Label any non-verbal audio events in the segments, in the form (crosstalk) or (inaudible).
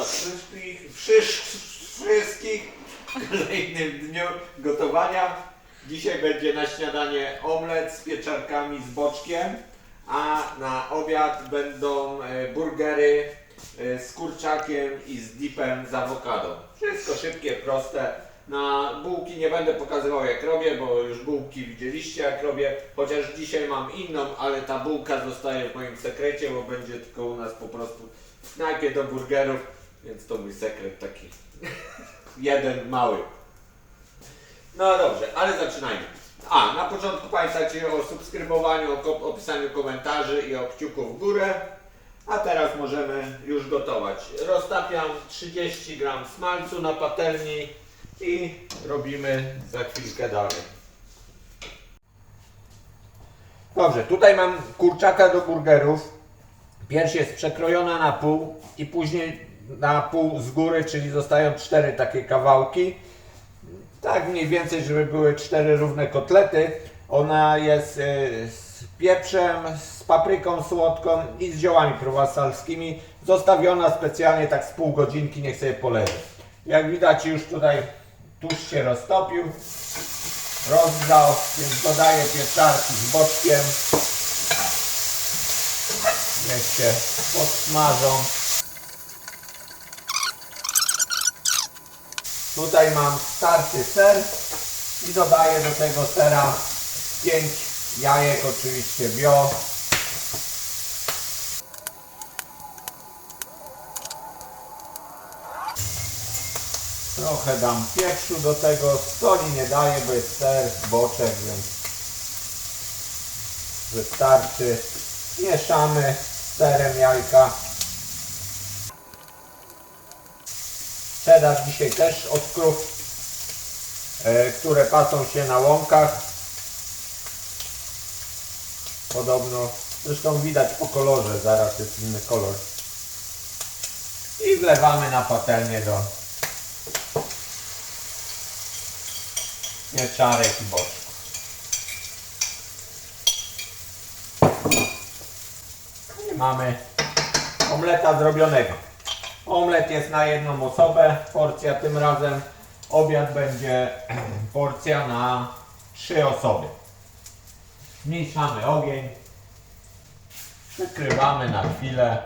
Wszystkich, wszystkich, w kolejnym dniu gotowania. Dzisiaj będzie na śniadanie omlet z pieczarkami z boczkiem, a na obiad będą e, burgery e, z kurczakiem i z dipem z awokado. Wszystko szybkie, proste. Na bułki nie będę pokazywał jak robię, bo już bułki widzieliście jak robię, chociaż dzisiaj mam inną, ale ta bułka zostaje w moim sekrecie, bo będzie tylko u nas po prostu w do burgerów, więc to mój sekret taki jeden mały. No dobrze, ale zaczynajmy. A, na początku pamiętajcie o subskrybowaniu, o ko- o pisaniu komentarzy i o kciuku w górę. A teraz możemy już gotować. Roztapiam 30 gram smalcu na patelni i robimy za chwilkę dalej. Dobrze, tutaj mam kurczaka do burgerów. Pierś jest przekrojona na pół i później na pół z góry, czyli zostają cztery takie kawałki. Tak mniej więcej, żeby były cztery równe kotlety. Ona jest y, z pieprzem, z papryką słodką i z ziołami prowansalskimi. Zostawiona specjalnie tak z pół godzinki, niech sobie poleży. Jak widać już tutaj tłuszcz się roztopił, rozdał, więc dodaję pieczarki z boczkiem. Niech się podsmażą. Tutaj mam starty ser i dodaję do tego sera 5 jajek, oczywiście bio. Trochę dam pieprzu do tego, soli nie daję, bo jest ser, boczek, więc wystarczy. Mieszamy serem jajka. Cheddar dzisiaj też od krów, e, które pasą się na łąkach. Podobno, zresztą widać po kolorze, zaraz jest inny kolor. I wlewamy na patelnię do pieczarek i boczków. Mamy omleta zrobionego. Omlet jest na jedną osobę, porcja tym razem. Obiad będzie (clears throat) porcja na trzy osoby. Zmniejszamy ogień. Przykrywamy na chwilę.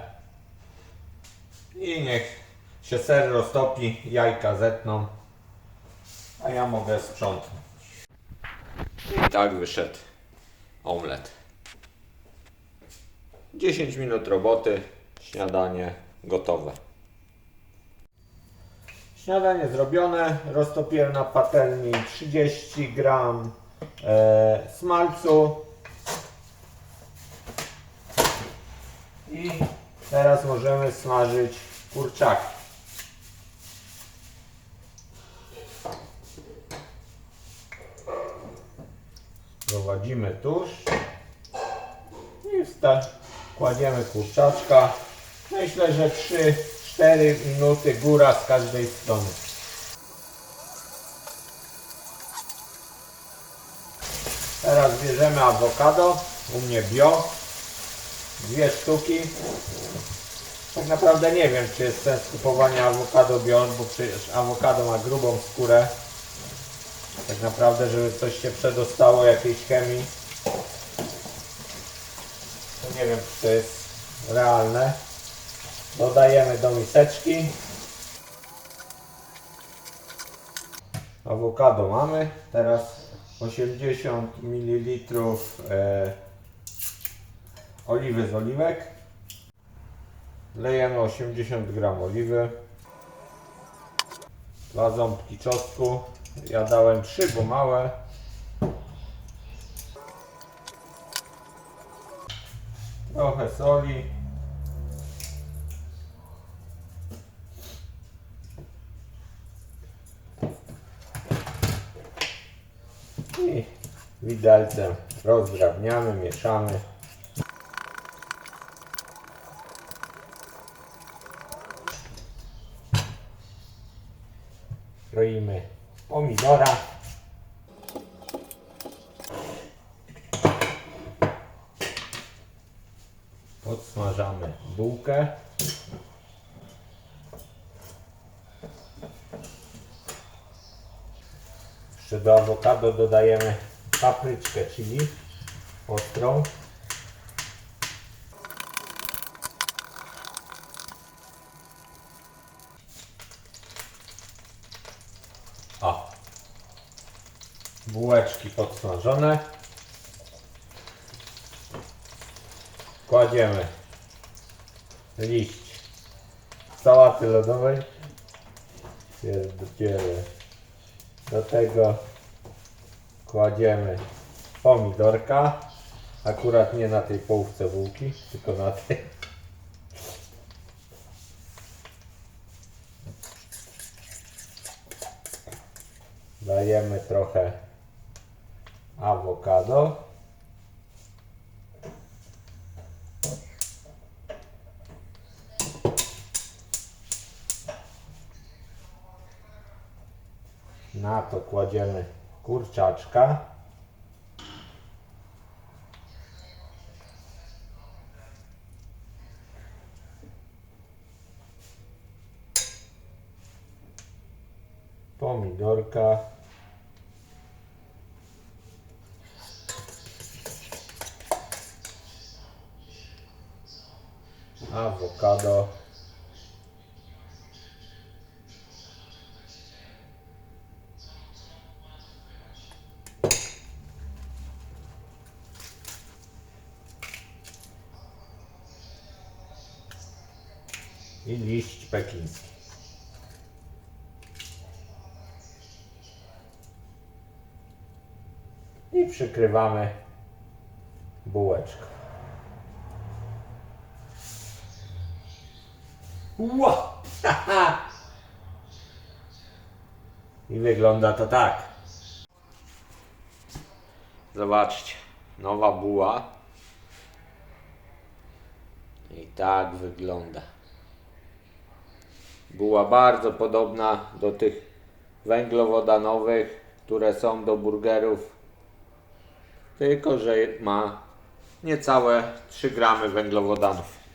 I niech się ser roztopi, jajka zetną. A ja mogę sprzątnąć. I tak wyszedł omlet. 10 minut roboty, śniadanie gotowe. Śniadanie zrobione. Roztopiłem na patelni 30 gram e, smalcu. I teraz możemy smażyć kurczaki. Prowadzimy tuż i wsta- kładziemy kurczaczka. Myślę, że 3-4 minuty góra z każdej strony. Teraz bierzemy awokado, u mnie bio, dwie sztuki. Tak naprawdę nie wiem, czy jest sens kupowania awokado bio, bo przecież awokado ma grubą skórę. Tak naprawdę, żeby coś się przedostało jakiejś chemii, to nie wiem, czy to jest realne. Dodajemy do miseczki. Awokado mamy. Teraz 80 ml e, oliwy z oliwek. Lejemy 80 g oliwy. Dwa ząbki czosnku. Ja dałem 3, bo małe. Trochę soli. widelcem rozdrabniamy, mieszamy. Kroimy pomidora. Podsmażamy bułkę. Jeszcze do awokado dodajemy papryczkę chili ostrą. O. Bułeczki podsmażone. Kładziemy liść sałaty lodowej. Pierdziele. Do tego kładziemy pomidorka. Akurat nie na tej połówce bułki, tylko na tej. Dajemy trochę awokado. Na to kładziemy kurczaczka. Pomidorka. Awokado. I liść pekiński. I przykrywamy bułeczką. Ło! (laughs) I wygląda to tak. Zobaczcie, nowa buła. I tak wygląda. Była bardzo podobna do tych węglowodanowych, które są do burgerów, tylko że ma niecałe 3 gramy węglowodanów.